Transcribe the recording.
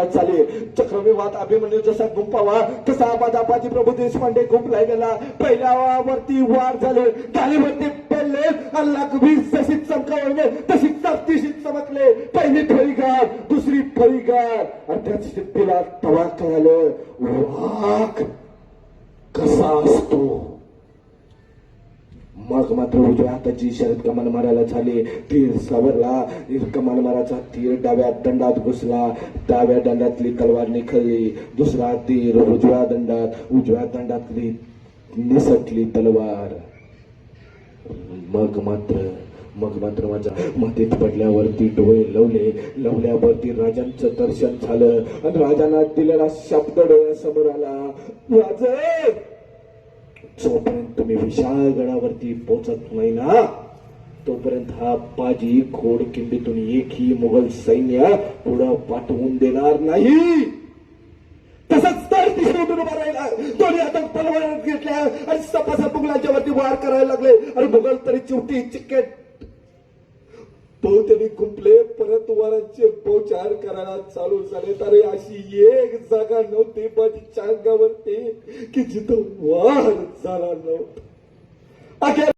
महाराज झाले. चक्रविवाद अभिमन्यू जसा गुंपावा तसा बादाबाजी प्रभू देशपांडे गुंपला गेला पहिल्या वार झाले. गालीवरती पडले. आणि लघवी जशीच चमकावले तशी चौतीशी चमकले. पहिली फळीगार दुसरी फळीगार आणि त्याच शिप्पीला तवा कळालं वाघ कसा असतो? मग मात्र म्हणजे उजव्या हाताची शरद कमान मारायला झाली. तीर सावरला. कमान माराचा तीर डाव्या दंडात घुसला. डाव्या दंडातली तलवार निखळली. दुसरा तीर उजव्या दंडात उजव्या दंडातली निसटली तलवार. मग मात्र मग मात्र माझ्या मातीत पडल्यावरती डोळे लवले. लवल्यावरती राजांचं दर्शन झालं. आणि राजांना दिलेला शब्द डोळ्यासमोर आला. राजे! जोपर्यंत तुम्ही विशाळ गडावरती पोचत नाही ना तोपर्यंत हा पाजी खोड किंडीतून एकही मुघल सैन्य पुढं पाठवून देणार नाही. तसंच तर तिसरीतून उभा राहिला. दोन्ही हातात तलवार घेतल्या आणि सपासा मुघलांच्या वरती वार करायला लागले. आणि मुघल तरी चिवटी चिकेट बहुतेक गुंपले परत वारांचे करायला चालू झाले. तर अशी एक जागा नव्हती माझी अंगावरती की जिथं वार झाला नव्हता. अखेर